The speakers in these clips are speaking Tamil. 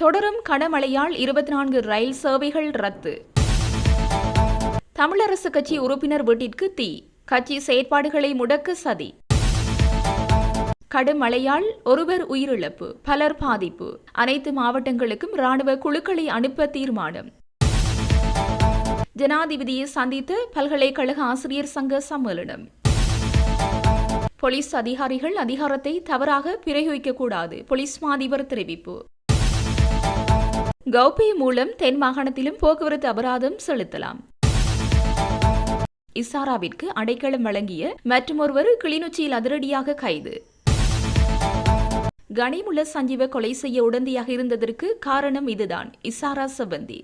தொடரும் கனமழையால் இருபத்தி நான்கு ரயில் சேவைகள் ரத்து. தமிழரசு கட்சி உறுப்பினர் வீட்டிற்கு தீ. கட்சி செயற்பாடுகளை முடக்க சதி. கடும் மழையால் ஒருவர் உயிரிழப்பு பலர் பாதிப்பு. அனைத்து மாவட்டங்களுக்கும் ராணுவ குழுக்களை அனுப்ப தீர்மானம். ஜனாதிபதியை சந்தித்து பல்கலைக்கழக ஆசிரியர் சங்க சம்மேளனம். போலீஸ் அதிகாரிகள் அதிகாரத்தை தவறாக பிரயோகிக்கக்கூடாது போலீஸ் மாதிபர் தெரிவிப்பு. கௌபே மூலம் தென் மாகாணத்திலும் போக்குவரத்து அபராதம் செலுத்தலாம். இசாராவிற்கு அடைக்கலம் வழங்கிய மற்றொருவர் கிளிநொச்சியில் அதிரடியாக கைது. கனிமுள்ள சஞ்சீவ கொலை செய்ய உடந்தையாக இருந்ததற்கு காரணம் இதுதான். இசாரா சபந்தி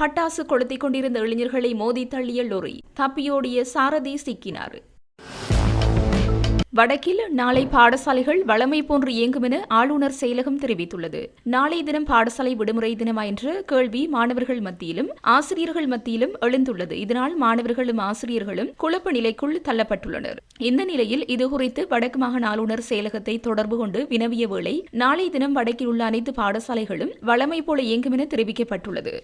பட்டாசு கொளுத்திக் கொண்டிருந்த இளைஞர்களை மோதி தள்ளிய லொரி தப்பியோடிய சாரதி சிக்கினார். வடக்கில் நாளை பாடசாலைகள் வளமை போன்று இயங்கும் என ஆளுநர் செயலகம் தெரிவித்துள்ளது. நாளை தினம் பாடசாலை விடுமுறை தினமா என்ற கேள்வி மாணவர்கள் மத்தியிலும் ஆசிரியர்கள் மத்தியிலும் எழுந்துள்ளது. இதனால் மாணவர்களும் ஆசிரியர்களும் குழப்ப நிலைக்குள் தள்ளப்பட்டுள்ளனர். இந்த நிலையில் இதுகுறித்து வடக்கு மாகாண ஆளுநர் செயலகத்தை தொடர்பு கொண்டு வினவிய வேளை நாளை தினம் வடக்கில் உள்ள அனைத்து பாடசாலைகளும் வளமை போல இயங்கும் என தெரிவிக்கப்பட்டுள்ளது.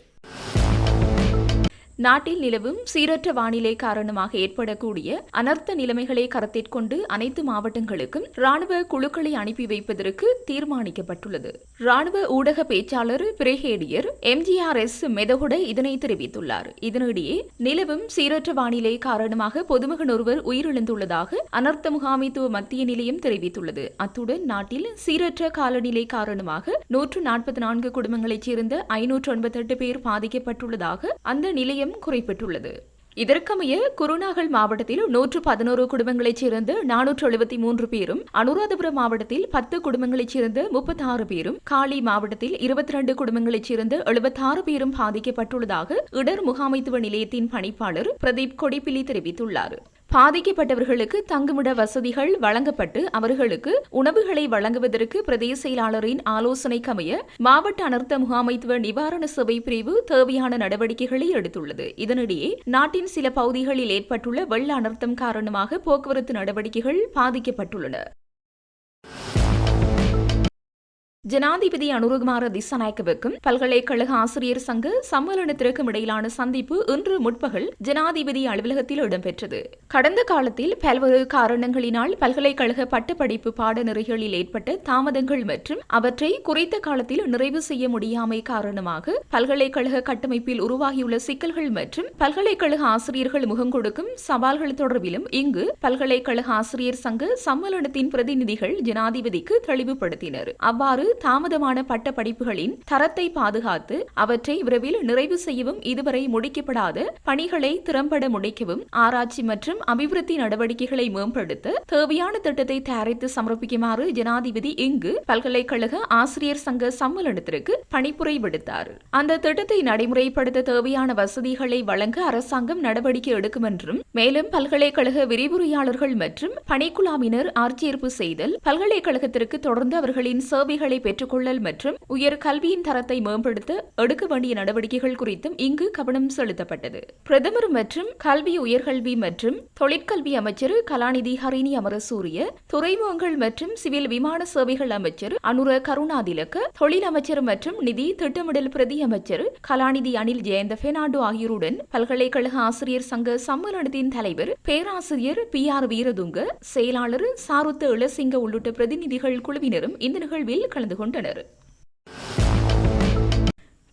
நாட்டில் நிலவும் சீரற்ற வானிலை காரணமாக ஏற்படக்கூடிய அனர்த்த நிலைமைகளை கருத்திற்கொண்டு அனைத்து மாவட்டங்களுக்கும் ராணுவ குழுக்களை அனுப்பி வைப்பதற்கு தீர்மானிக்கப்பட்டுள்ளது. ராணுவ ஊடக பேச்சாளர் பிரிகேடியர் எம்ஜிஆர் எஸ் மெதகுட இதனை தெரிவித்துள்ளார். இதனிடையே நிலவும் சீரற்ற வானிலை காரணமாக பொதுமகன் ஒருவர் உயிரிழந்துள்ளதாக அனர்த்த முகாமைத்துவ மத்திய நிலையம் தெரிவித்துள்ளது. அத்துடன் நாட்டில் சீரற்ற காலநிலை காரணமாக நூற்று நாற்பத்தி நான்கு குடும்பங்களைச் சேர்ந்த ஐநூற்று ஒன்பத்தெட்டு பேர் பாதிக்கப்பட்டுள்ளதாக அந்த நிலைய நிலையம் குறிப்பிட்டுள்ளது. இதற்கமைய குருநாகல் மாவட்டத்தில் நூற்று பதினோரு குடும்பங்களைச் சேர்ந்த நானூற்று எழுபத்தி மூன்று பேரும் அனுராதபுரம் மாவட்டத்தில் பத்து குடும்பங்களைச் சேர்ந்த முப்பத்தி ஆறு பேரும் காலி மாவட்டத்தில் இருபத்தி ரெண்டு குடும்பங்களைச் சேர்ந்த எழுபத்தாறு பேரும் பாதிக்கப்பட்டுள்ளதாக இடர் முகாமைத்துவ நிலையத்தின் பணிப்பாளர் பிரதீப் கொடிப்பிலி தெரிவித்துள்ளார். பாதிக்கப்பட்டவர்களுக்கு தங்குமிட வசதிகள் வழங்கப்பட்டு அவர்களுக்கு உணவுகளை வழங்குவதற்கு பிரதேச செயலாளரின் ஆலோசனைக்கமைய மாவட்ட அனர்த்த முகாமைத்துவ நிவாரண சபை பிரிவு தேவையான நடவடிக்கைகளை எடுத்துள்ளது. இதனிடையே நாட்டின் சில பகுதிகளில் ஏற்பட்டுள்ள வெள்ள அனர்த்தம் காரணமாக போக்குவரத்து நடவடிக்கைகள் பாதிக்கப்பட்டுள்ளன. ஜனாதிபதி அனுரகுமார திசநாயக்கவுக்கும் பல்கலைக்கழக ஆசிரியர் சங்க சம்மேளனத்திற்கும் இடையிலான சந்திப்பு இன்று முற்பகல் ஜனாதிபதி அலுவலகத்தில் இடம்பெற்றது. கடந்த காலத்தில் பல்வேறு காரணங்களினால் பல்கலைக்கழக பட்டப்படிப்பு பாடநெறிகளில் ஏற்பட்ட தாமதங்கள் மற்றும் அவற்றை குறைத்த காலத்தில் நிறைவு செய்ய முடியாமை காரணமாக பல்கலைக்கழக கட்டமைப்பில் உருவாகியுள்ள சிக்கல்கள் மற்றும் பல்கலைக்கழக ஆசிரியர்கள் முகம் கொடுக்கும் சவால்கள் தொடர்பிலும் இங்கு பல்கலைக்கழக ஆசிரியர் சங்க சம்மேளனத்தின் பிரதிநிதிகள் ஜனாதிபதிக்கு தெளிவுபடுத்தினர். அவ்வாறு தாமதமான பட்ட படிப்புகளின் தரத்தை பாதுகாத்து அவற்றை விரைவில் நிறைவு செய்யவும் இதுவரை முடிக்கப்படாத பணிகளை திறம்பட முடிக்கவும் ஆராய்ச்சி மற்றும் அபிவிருத்தி நடவடிக்கைகளை மேம்படுத்த தேவையான திட்டத்தை தயாரித்து சமர்ப்பிக்குமாறு ஜனாதிபதி இங்கு பல்கலைக்கழக ஆசிரியர் சங்க சம்மேளனத்திற்கு பணிப்புரை விடுத்தார். அந்த திட்டத்தை நடைமுறைப்படுத்த தேவையான வசதிகளை வழங்க அரசாங்கம் நடவடிக்கை எடுக்கும் என்றும் மேலும் பல்கலைக்கழக விரிவுரையாளர்கள் மற்றும் பணிக்குழாமினர் ஆட்சேர்ப்பு செய்தல் பல்கலைக்கழகத்திற்கு தொடர்ந்து அவர்களின் சேவைகளை பெற்றுக்கொள்ளல் மற்றும் உயர் கல்வியின் தரத்தை மேம்படுத்த எடுக்க வேண்டிய நடவடிக்கைகள் குறித்தும் இங்கு கவனம் செலுத்தப்பட்டது. பிரதமர் மற்றும் கல்வி உயர்கல்வி மற்றும் தொழிற்கல்வி அமைச்சர் கலாநிதி ஹரிணி அமரசூரிய துறைமுகங்கள் மற்றும் சிவில் விமான சேவைகள் அமைச்சர் அனுர கருணாதிலக்க தொழில் அமைச்சர் மற்றும் நிதி திட்டமிடல் பிரதி அமைச்சர் கலாநிதி அனில் ஜெயந்த பெர்னாண்டோ ஆகியோருடன் பல்கலைக்கழக ஆசிரியர் சங்க சம்மேளனத்தின் தலைவர் பேராசிரியர் பி ஆர் வீரதுங்க செயலாளர் சாருத்த இளசிங்க உள்ளிட்ட பிரதிநிதிகள் குழுவினரும் இந்த நிகழ்வில் கலந்து கொண்டனர்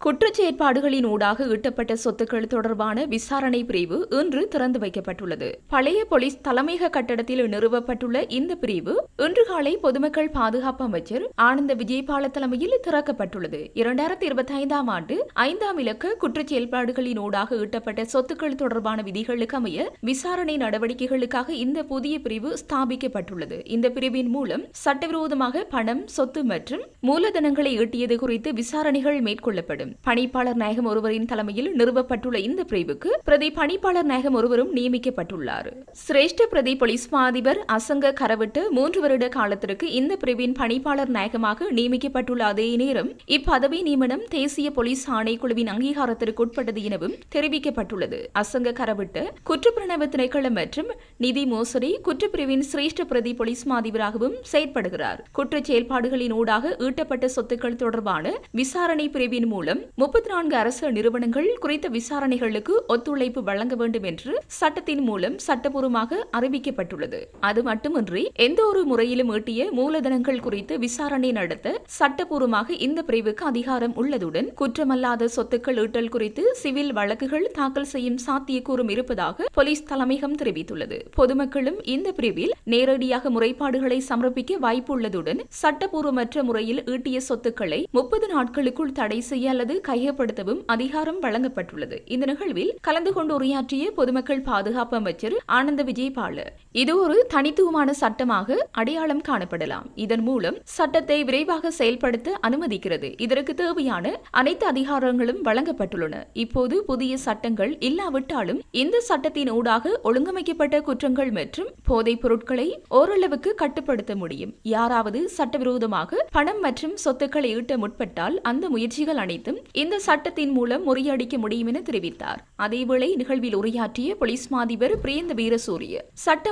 குற்றச்செயற்பாடுகளின் ஊடாக ஈட்டப்பட்ட சொத்துக்கள் தொடர்பான விசாரணை பிரிவு இன்று திறந்து வைக்கப்பட்டுள்ளது. பழைய போலீஸ் தலைமையக கட்டடத்தில் நிறுவப்பட்டுள்ள இந்த பிரிவு இன்று காலை பொதுமக்கள் பாதுகாப்பு அமைச்சர் ஆனந்த விஜயபால தலைமையில் திறக்கப்பட்டுள்ளது. இரண்டாயிரத்தி இருபத்தி ஐந்தாம் ஆண்டு ஐந்தாம் இலக்க குற்றச்செயல்பாடுகளின் ஊடாக ஈட்டப்பட்ட சொத்துக்கள் தொடர்பான விதிகளுக்கு அமைய விசாரணை நடவடிக்கைகளுக்காக இந்த புதிய பிரிவு ஸ்தாபிக்கப்பட்டுள்ளது. இந்த பிரிவின் மூலம் சட்டவிரோதமாக பணம் சொத்து மற்றும் மூலதனங்களை ஈட்டியது குறித்து விசாரணைகள் மேற்கொள்ளப்படும். பணிப்பாளர் நாயகம் ஒருவரின் தலைமையில் நிறுவப்பட்டுள்ள இந்த பிரிவுக்கு பிரதி பணிப்பாளர் நாயகம் ஒருவரும் நியமிக்கப்பட்டுள்ளார். சிரேஷ்ட பிரதி போலீஸ் மாதிபர் அசங்க கரவிட்டு மூன்று வருட காலத்திற்கு இந்த பிரிவின் பணிப்பாளர் நாயகமாக நியமிக்கப்பட்டுள்ள அதே நேரம் இப்பதவி நியமனம் தேசிய போலீஸ் ஆணைக்குழுவின் அங்கீகாரத்திற்கு உட்பட்டது எனவும் தெரிவிக்கப்பட்டுள்ளது. அசங்க கரவிட்டு குற்றப்பிரணவ திணைக்களம் மற்றும் நிதி மோசடி குற்றப்பிரிவின் சிரேஷ்ட பிரதி போலீஸ் மாதிபராகவும் செயற்படுகிறார். குற்ற செயல்பாடுகளின் ஊடாக ஈட்டப்பட்ட சொத்துக்கள் தொடர்பான விசாரணை பிரிவின் மூலம் முப்பத்தி நான்கு அரசு நிறுவனங்கள் குறித்த விசாரணைகளுக்கு ஒத்துழைப்பு வழங்க வேண்டும் என்று சட்டத்தின் மூலம் சட்டபூர்வமாக அறிவிக்கப்பட்டுள்ளது. அது மட்டுமின்றி எந்த ஒரு முறையிலும் ஈட்டிய மூலதனங்கள் குறித்து விசாரணை நடத்த சட்டபூர்வமாக இந்த பிரிவுக்கு அதிகாரம் உள்ளதுடன் குற்றமல்லாத சொத்துக்கள் ஈட்டல் குறித்து சிவில் வழக்குகள் தாக்கல் செய்யும் சாத்தியக்கூறும் இருப்பதாக போலீஸ் தலைமையகம் தெரிவித்துள்ளது. பொதுமக்களும் இந்த பிரிவில் நேரடியாக முறைப்பாடுகளை சமர்ப்பிக்க வாய்ப்பு உள்ளதுடன் சட்டபூர்வமற்ற முறையில் ஈட்டிய சொத்துக்களை முப்பது நாட்களுக்குள் தடை செய்ய அல்லது கையப்படுத்தவும் அதிகாரம் வழங்கப்பட்டுள்ளது. இந்த நிகழ்வில் கலந்து கொண்டு உரையாற்றிய பொதுமக்கள் பாதுகாப்பு அமைச்சர் ஆனந்த விஜயபால இது ஒரு தனித்துவமான சட்டமாக அடையாளம் காணப்படலாம். இதன் மூலம் சட்டத்தை விரைவாக செயல்படுத்த அனுமதிக்கிறது. இதற்கு தேவையான அனைத்து அதிகாரங்களும் வழங்கப்பட்டுள்ளன. இப்போது புதிய சட்டங்கள் இல்லாவிட்டாலும் இந்த சட்டத்தின் ஊடாக ஒழுங்கமைக்கப்பட்ட குற்றங்கள் மற்றும் போதைப் பொருட்களை ஓரளவுக்கு கட்டுப்படுத்த முடியும். யாராவது சட்டவிரோதமாக பணம் மற்றும் சொத்துக்களை ஈட்ட முற்பட்டால் அந்த முயற்சிகள் அனைத்தும் இந்த சட்டத்தின் மூலம் முறியடிக்க முடியும் என தெரிவித்தார். அதேவேளை நிகழ்வில் உரையாற்றிய போலீஸ் மாதிபர் பிரியந்த வீரசூரிய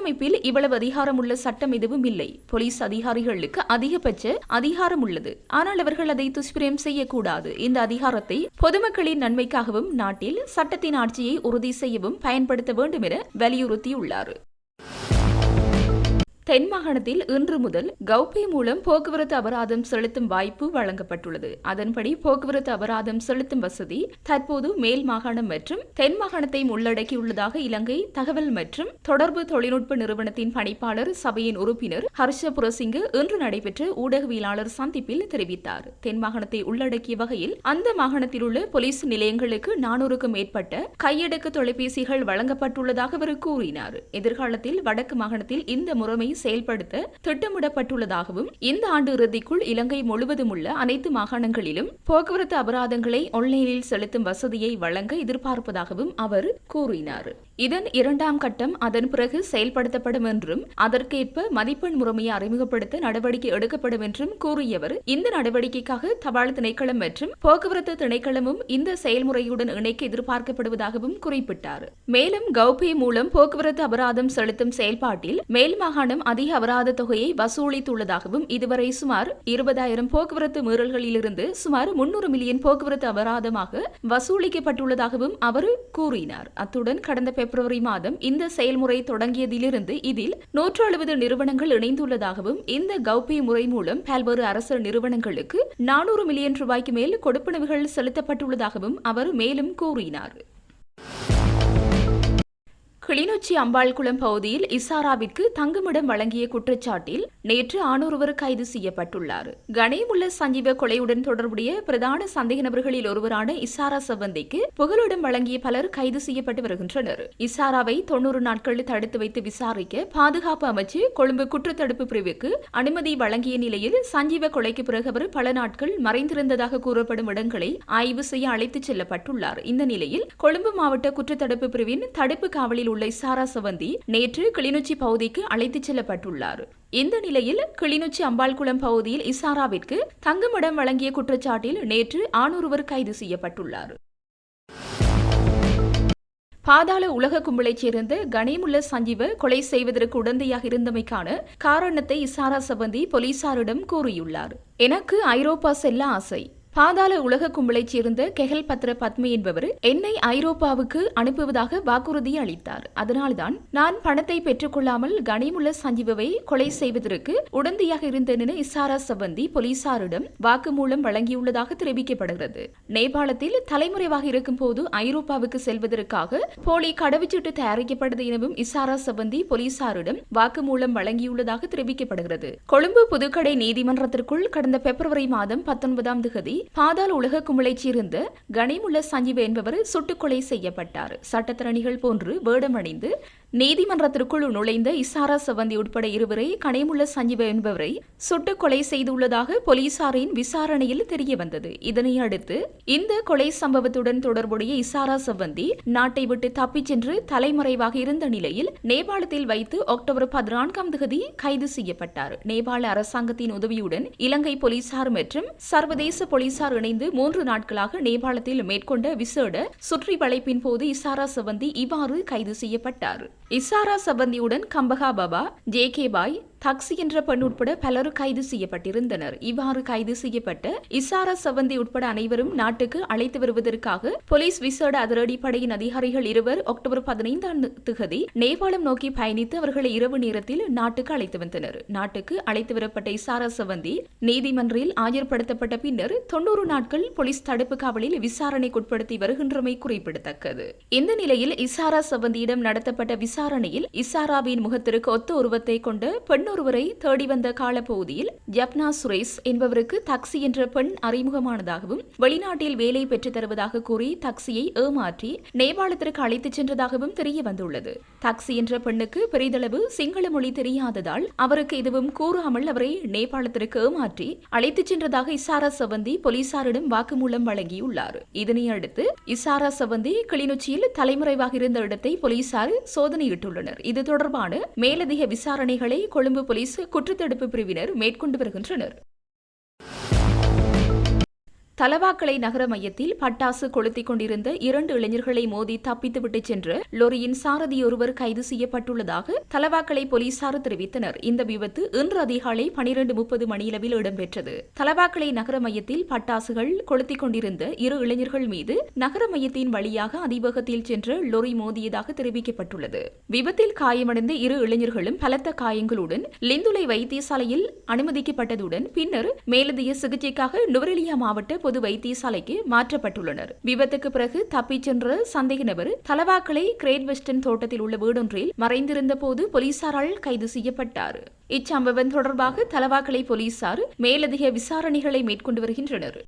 சட்டமைப்பில் இவ்வளவு அதிகாரம் உள்ள சட்டம் எதுவும் இல்லை. போலீஸ் அதிகாரிகளுக்கு அதிகபட்ச அதிகாரம் உள்ளது. ஆனால் அவர்கள் அதை துஷ்பிரயம் செய்யக்கூடாது. இந்த அதிகாரத்தை பொதுமக்களின் நன்மைக்காகவும் நாட்டில் சட்டத்தின் ஆட்சியை உறுதி செய்யவும் பயன்படுத்த வேண்டும் என வலியுறுத்தியுள்ளார். தென் மாகாணத்தில் இன்று முதல் கௌபே மூலம் போக்குவரத்து அபராதம் செலுத்தும் வாய்ப்பு வழங்கப்பட்டுள்ளது. அதன்படி போக்குவரத்து அபராதம் செலுத்தும் வசதி தற்போது மேல் மாகாணம் மற்றும் தென் மாகாணத்தையும் உள்ளடக்கியுள்ளதாக இலங்கை தகவல் மற்றும் தொடர்பு தொழில்நுட்ப நிறுவனத்தின் பணிப்பாளர் சபையின் உறுப்பினர் ஹர்ஷ புரசிங்கு இன்று நடைபெற்ற ஊடகவியலாளர் சந்திப்பில் தெரிவித்தார். தென் மாகாணத்தை உள்ளடக்கிய வகையில் அந்த மாகாணத்தில் உள்ள போலீஸ் நிலையங்களுக்கு நானூறுக்கும் மேற்பட்ட கையடக்க தொலைபேசிகள் வழங்கப்பட்டுள்ளதாக அவர் கூறினார். எதிர்காலத்தில் வடக்கு மாகாணத்தில் இந்த முறைமை செயல்படுத்த திட்டமிடப்பட்டுள்ளதாகவும் இந்த ஆண்டு இறுதிக்குள் இலங்கை முழுவதும் உள்ள அனைத்து மாகாணங்களிலும் போக்குவரத்து அபராதங்களை ஆன்லைனில் செலுத்தும் வசதியை வழங்க எதிர்பார்ப்பதாகவும் அவர் கூறினார். இதன் இரண்டாம் கட்டம் அதன் பிறகு செயல்படுத்தப்படும் என்றும் அதற்கேற்ப மதிப்பெண் முறைமையை அறிமுகப்படுத்த நடவடிக்கை எடுக்கப்படும் என்றும் கூறியவர். இந்த நடவடிக்கைக்காக தபால் திணைக்களம் மற்றும் போக்குவரத்து திணைக்களமும் இந்த செயல்முறையுடன் இணைக்க எதிர்பார்க்கப்படுவதாகவும் குறிப்பிட்டார். மேலும் கௌபே மூலம் போக்குவரத்து அபராதம் செலுத்தும் செயல்பாட்டில் மேல் மாகாணம் அதிக அபராத தொகையை வசூலித்துள்ளதாகவும் இதுவரை சுமார் இருபதாயிரம் போக்குவரத்து மீறல்களிலிருந்து சுமார் முன்னூறு மில்லியன் போக்குவரத்து அபராதமாக வசூலிக்கப்பட்டுள்ளதாகவும் அவர் கூறினார். அத்துடன் கடந்த பிப்ரவரி மாதம் இந்த செயல்முறை தொடங்கியதிலிருந்து இதில் நூற்று எழுபது நிறுவனங்கள் இணைந்துள்ளதாகவும் இந்த கௌபி முறை மூலம் பல்வேறு அரசு நிறுவனங்களுக்கு நானூறு மில்லியன் ரூபாய்க்கு மேல் கொடுப்பனவுகள் செலுத்தப்பட்டுள்ளதாகவும் அவர் மேலும் கூறினார். கிளிநொச்சி அம்பாள்குளம் பகுதியில் இசாராவிற்கு தங்குமிடம் வழங்கிய குற்றச்சாட்டில் நேற்று ஆணொருவர் கைது செய்யப்பட்டுள்ளார். கணேமுள்ள சஞ்சீவ கொலையுடன் தொடர்புடைய பிரதான சந்தேக நபர்களில் ஒருவரான இசாரா சவந்திக்கு புகலிடம் வழங்கிய பலர் கைது செய்யப்பட்டு வருகின்றனர். இசாராவை தொன்னூறு நாட்கள் தடுத்து வைத்து விசாரிக்க பாதுகாப்பு அமைச்சு கொழும்பு குற்றத்தடுப்பு பிரிவுக்கு அனுமதி வழங்கிய நிலையில் சஞ்சீவ கொலைக்கு பிறகு அவர் பல நாட்கள் மறைந்திருந்ததாக கூறப்படும் இடங்களை ஆய்வு செய்ய அழைத்துச் செல்லப்பட்டுள்ளார். இந்த நிலையில் கொழும்பு மாவட்ட குற்றத்தடுப்பு பிரிவின் தடுப்பு காவலில் உள்ள இசாரா சவந்தி நேற்று கிளிநொச்சி பகுதிக்கு அழைத்துச் செல்லப்பட்டுள்ளார். இந்த நிலையில் கிளிநொச்சி அம்பாள்குளம் பகுதியில் இசாராவிற்கு தங்குமிடம் வழங்கிய குற்றச்சாட்டில் நேற்று ஆணொருவர் கைது செய்யப்பட்டுள்ளார். பாதாள உலக கும்பலைச் சேர்ந்த கணேமுல்ல சஞ்சீவ கொலை செய்வதற்கு உடந்தையாக இருந்தமைக்கான காரணத்தை இசாரா சபந்தி போலீசாரிடம் கூறியுள்ளார். எனக்கு ஐரோப்பா செல்ல ஆசை. பாதாள உலக கும்பலைச் சேர்ந்த கெஹல் பத்ர பத்மி என்பவர் என்னை ஐரோப்பாவுக்கு அனுப்புவதாக வாக்குறுதி அளித்தார். அதனால்தான் நான் பணத்தை பெற்றுக்கொள்ளாமல் கனிமுள்ள சஞ்சீவை கொலை செய்வதற்கு உடந்தையாக இருந்தேன் என இசாரா சபந்தி போலீசாரிடம் வாக்குமூலம் வழங்கியுள்ளதாக தெரிவிக்கப்படுகிறது. நேபாளத்தில் தலைமுறைவாக இருக்கும் போது ஐரோப்பாவுக்கு செல்வதற்காக போலி கடவுச்சீட்டு தயாரிக்கப்பட்டது எனவும் இசாரா சபந்தி போலீசாரிடம் வாக்குமூலம் வழங்கியுள்ளதாக தெரிவிக்கப்படுகிறது. கொழும்பு புதுக்கடை நீதிமன்றத்திற்குள் கடந்த பிப்ரவரி மாதம் பத்தொன்பதாம் திகதி பாதாள உலக கும்பலைச் சேர்ந்த கனிமுள்ள சஞ்சீவ் என்பவர் சுட்டுக்கொலை செய்யப்பட்டார். சட்டத்திரணிகள் போன்று வேடமணிந்து நீதிமன்றத்திற்குள் நுழைந்த இசாரா சவந்தி உட்பட இருவரை கனைமுள்ள சஞ்சீவ என்பவரை சுட்டுக் கொலை செய்துள்ளதாக போலீசாரின் விசாரணையில் தெரியவந்தது. இதனை அடுத்து இந்த கொலை சம்பவத்துடன் தொடர்புடைய இசாரா சவந்தி நாட்டை விட்டு தப்பிச் சென்று தலைமறைவாக இருந்த நிலையில் நேபாளத்தில் வைத்து அக்டோபர் பதினான்காம் தேதி கைது செய்யப்பட்டார். நேபாள அரசாங்கத்தின் உதவியுடன் இலங்கை போலீசார் மற்றும் சர்வதேச போலீசார் இணைந்து மூன்று நாட்களாக நேபாளத்தில் மேற்கொண்ட விசேட சுற்றி வளைப்பின் போது இசாரா சவந்தி இவ்வாறு கைது செய்யப்பட்டார். இசாரா சபந்தியுடன் கம்பகா பாபா ஜே கே பாய் தக்சி என்ற பெண் உட்பட பலரும் கைது செய்யப்பட்டிருந்தனர். இவ்வாறு கைது செய்யப்பட்ட இசாரா சவந்தி உட்பட அனைவரும் நாட்டுக்கு அழைத்து வருவதற்காக போலீஸ் விசேட அதிரடிப்படையின் அதிகாரிகள் இருவர் அக்டோபர் பதினைந்தாம் திகதி நேபாளம் நோக்கி பயணித்து அவர்களை இரவு நேரத்தில் நாட்டுக்கு அழைத்து வந்தனர். நாட்டுக்கு அழைத்து வரப்பட்ட இசாரா சவந்தி நீதிமன்றில் ஆஜர்படுத்தப்பட்ட பின்னர் தொன்னூறு நாட்கள் போலீஸ் தடுப்பு காவலில் விசாரணைக்குட்படுத்தி வருகின்றமை குறிப்பிடத்தக்கது. இந்த நிலையில் இசாரா சவந்தியிடம் நடத்தப்பட்ட விசாரணையில் இசாராவின் முகத்திற்கு ஒத்த உருவத்தை கொண்ட பெண் ஒருவரை தேடி வந்த காலப்பகுதியில் ஜப்னா சுரேஷ் என்பவருக்கு தக்சி என்ற பெண் அறிமுகமானதாகவும் வெளிநாட்டில் வேலை பெற்றுத் தருவதாக கூறி தக்சியை ஏமாற்றி நேபாளத்திற்கு அழைத்துச் சென்றதாகவும் தெரிய வந்துள்ளது. தக்சி என்ற பெண்ணுக்கு பெரிதளவு சிங்கள மொழி தெரியாததால் அவருக்கு எதுவும் கூறாமல் அவரை நேபாளத்திற்கு ஏமாற்றி அழைத்துச் சென்றதாக இசாரா சவந்தி போலீசாரிடம் வாக்குமூலம் வழங்கியுள்ளார். இதனையடுத்து இசாரா சவந்தி கிளிநொச்சியில் தலைமறைவாக இருந்த இடத்தை போலீசார் சோதனையிட்டுள்ளனர். இது தொடர்பான மேலதிக விசாரணைகளை கொழும்பு போலீஸ் குற்றத்தடுப்பு பிரிவினர் மேற்கொண்டு வருகின்றனர். தலவாக்கலை நகர மையத்தில் பட்டாசு கொளுத்திக் கொண்டிருந்த இரண்டு இளைஞர்களை மோதி தப்பித்துவிட்டு சென்ற லொரியின் சாரதியொருவர் கைது செய்யப்பட்டுள்ளதாக தலவாக்கலை போலீசார் தெரிவித்தனர். இந்த விபத்து இன்று அதிகாலை பனிரெண்டு முப்பது மணியளவில் இடம்பெற்றது. தலவாக்கலை நகர மையத்தில் பட்டாசுகள் கொளுத்திக் கொண்டிருந்த இரு இளைஞர்கள் மீது நகர மையத்தின் வழியாக அதிவேகத்தில் சென்று லொரி மோதியதாக தெரிவிக்கப்பட்டுள்ளது. விபத்தில் காயமடைந்த இரு இளைஞர்களும் பலத்த காயங்களுடன் லிந்துலை வைத்தியசாலையில் அனுமதிக்கப்பட்டதுடன் பின்னர் மேலதிக சிகிச்சைக்காக நுவரெலியா மாவட்ட பொது வைத்தியசாலைக்கு மாற்றப்பட்டுள்ளனர். விபத்துக்கு பிறகு தப்பிச் சென்ற சந்தேக நபர் தலவாக்கலை கிரேட் வெஸ்டர்ன் தோட்டத்தில் உள்ள வீடொன்றில் மறைந்திருந்த போது போலீசாரால் கைது செய்யப்பட்டார். இச்சம்பவம் தொடர்பாக தலவாக்கலை போலீசார் மேலதிக விசாரணைகளை மேற்கொண்டு வருகின்றனர்.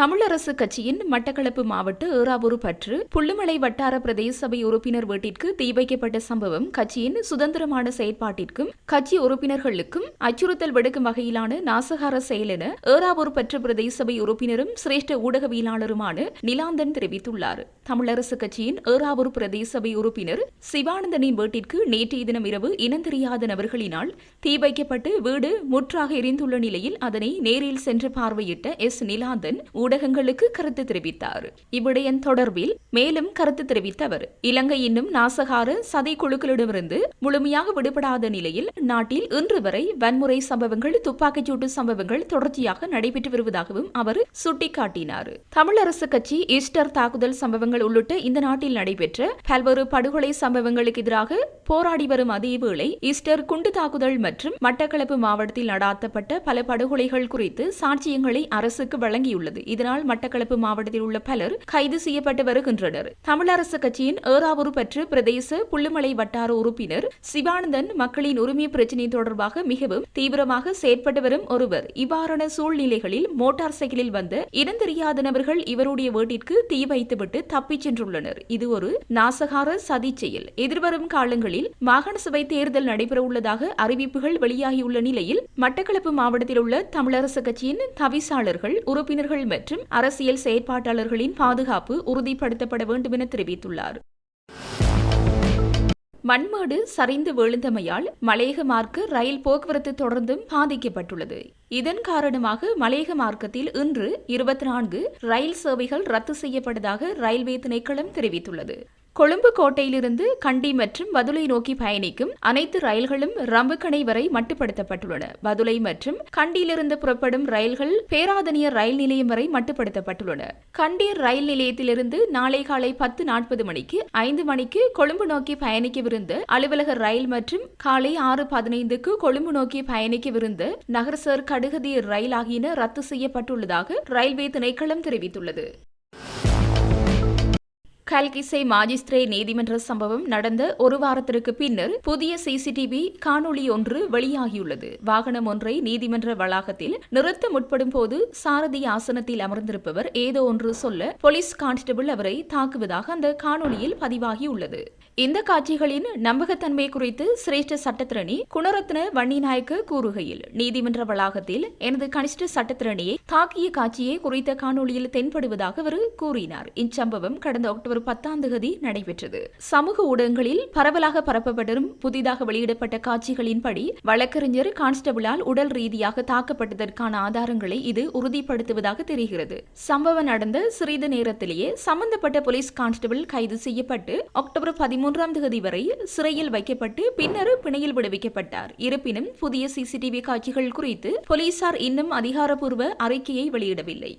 தமிழரசு கட்சியின் மட்டக்களப்பு மாவட்ட ஏறாவூர் பற்று புள்ளுமலை வட்டார பிரதேச சபை உறுப்பினர் வீட்டிற்கு தீ வைக்கப்பட்ட சம்பவம் கட்சியின் சுதந்திரமான செயற்பாட்டிற்கும் கட்சி உறுப்பினர்களுக்கும் அச்சுறுத்தல் விடுக்கும் வகையிலான நாசகார செயல் என ஏறாவூர் பற்று பிரதேச சபை உறுப்பினரும் சிரேஷ்ட ஊடகவியலாளருமான நிலாந்தன் தெரிவித்துள்ளார். தமிழரசு கட்சியின் ஏறாவூர் பிரதேச சபை உறுப்பினர் சிவானந்தனின் வீட்டிற்கு நேற்றைய தினம் இரவு இனந்தெரியாத நபர்களினால் தீ வைக்கப்பட்டு வீடு முற்றாக எரிந்துள்ள நிலையில் அதனை நேரில் சென்று பார்வையிட்ட எஸ். நிலாந்தன் ஊடகங்களுக்கு கருத்து தெரிவித்தார். இவ்விடயம் தொடர்பில் மேலும் கருத்து தெரிவித்த அவர் இலங்கை இன்னும் நாசகார சதை குழுக்களிடமிருந்து முழுமையாக விடுபடாத நிலையில் நாட்டில் இன்று வரை வன்முறை சம்பவங்கள் துப்பாக்கிச்சூட்டு சம்பவங்கள் தொடர்ச்சியாக நடைபெற்று வருவதாகவும் அவர் சுட்டிக்காட்டினார். தமிழரசு கட்சி ஈஸ்டர் தாக்குதல் சம்பவங்கள் உள்ளிட்ட இந்த நாட்டில் நடைபெற்ற பல்வேறு படுகொலை சம்பவங்களுக்கு எதிராக போராடி வரும் அதேவேளை ஈஸ்டர் குண்டு தாக்குதல் மற்றும் மட்டக்களப்பு மாவட்டத்தில் நடாத்தப்பட்ட பல படுகொலைகள் குறித்து சாட்சியங்களை அரசுக்கு வழங்கியுள்ளது. இதனால் மட்டக்களப்பு மாவட்டத்தில் உள்ள பலர் கைது செய்யப்பட்டு வருகின்றனர். தமிழரசு கட்சியின் ஏறாவூர் பற்று பிரதேச புள்ளுமலை வட்டார உறுப்பினர் சிவானந்தன் மக்களின் உரிமை பிரச்சினை தொடர்பாக மிகவும் தீவிரமாக செயற்பட்டு வரும் ஒருவர். இவ்வாறான சூழ்நிலைகளில் மோட்டார் சைக்கிளில் வந்த இனந்தெரியாத நபர்கள் இவருடைய வீட்டிற்கு தீ வைத்துவிட்டு தப்பிச் சென்றுள்ளனர். இது ஒரு நாசகார சதி செயல். எதிர்வரும் காலங்களில் மாகாண சபை தேர்தல் நடைபெறவுள்ளதாக அறிவிப்புகள் வெளியாகியுள்ள நிலையில் மட்டக்களப்பு மாவட்டத்தில் உள்ள தமிழரசு கட்சியின் தவிசாளர்கள் உறுப்பினர்கள் மற்றும் அரசியல் செயற்பாட்டாளர்களின் பாதுகாப்பு உறுதிப்படுத்தப்பட வேண்டும் என தெரிவித்துள்ளார். மண்மேடு சரிந்து விழுந்தமையால் மலையக மார்க்க ரயில் போக்குவரத்து தொடர்ந்தும் பாதிக்கப்பட்டுள்ளது. இதன் காரணமாக மலையக மார்க்கத்தில் இன்று இருபத்தி நான்கு ரயில் சேவைகள் ரத்து செய்யப்பட்டதாக ரயில்வே திணைக்களம் தெரிவித்துள்ளது. கொழும்பு கோட்டையிலிருந்து கண்டி மற்றும் வதுளை நோக்கி பயணிக்கும் அனைத்து ரயில்களும் ரம்புக்கணை வரை மட்டுப்படுத்தப்பட்டுள்ளன. வதுளை மற்றும் கண்டியிலிருந்து புறப்படும் ரயில்கள் பேராதனியர் ரயில் நிலையம் வரை மட்டுப்படுத்தப்பட்டுள்ளன. கண்டி ரயில் நிலையத்திலிருந்து நாளை காலை பத்து நாற்பது மணிக்கு ஐந்து மணிக்கு கொழும்பு நோக்கி பயணிக்கவிருந்த அலுவலக ரயில் மற்றும் காலை ஆறு பதினைந்துக்கு கொழும்பு நோக்கி பயணிக்கவிருந்த நகர்சர் கடுகதி ரயில் ஆகியன ரத்து செய்யப்பட்டுள்ளதாக ரயில்வே திணைக்களம் தெரிவித்துள்ளது. கல்கிசை மாஜிஸ்திரே நீதிமன்ற சம்பவம் நடந்த ஒரு வாரத்திற்கு பின்னர் புதிய சிசிடிவி காணொளி ஒன்று வெளியாகியுள்ளது. வாகனம் ஒன்றை நீதிமன்ற வளாகத்தில் நிறுத்த முற்படும் போது சாரதி ஆசனத்தில் அமர்ந்திருப்பவர் ஏதோ ஒன்று சொல்ல போலீஸ் கான்ஸ்டபிள் அவரை தாக்குவதாக அந்த காணொளியில் பதிவாகியுள்ளது. இந்த காட்சிகளின் நம்பகத்தன்மை குறித்து சிரேஷ்ட சட்டத்திரணி குணரத்ன வன்னிநாயக்க கூறுகையில் நீதிமன்ற வளாகத்தில் எனது கனிஷ்ட சட்டத்திரணியை தாக்கிய காட்சியை குறித்த காணொளியில் தென்படுவதாக அவர் கூறினார். இச்சம்பவம் கடந்த அக்டோபர் பத்தாம் தேதி நடைபெற்றது. சமூக ஊடகங்களில் பரவலாக பரப்பப்படும் புதிதாக வெளியிடப்பட்ட காட்சிகளின்படி வழக்கறிஞர் கான்ஸ்டபிளால் உடல் ரீதியாக தாக்கப்பட்டதற்கான ஆதாரங்களை இது உறுதிப்படுத்துவதாக தெரிகிறது. சம்பவம் நடந்த சிறிது நேரத்திலேயே சம்பந்தப்பட்ட போலீஸ் கான்ஸ்டபிள் கைது செய்யப்பட்டு அக்டோபர் மூன்றாம் தேதி வரை சிறையில் வைக்கப்பட்டு பின்னர் பிணையில் விடுவிக்கப்பட்டார். இருப்பினும் புதிய சிசிடிவி காட்சிகள் குறித்து போலீசார் இன்னும் அதிகாரப்பூர்வ அறிக்கையை வெளியிடவில்லை.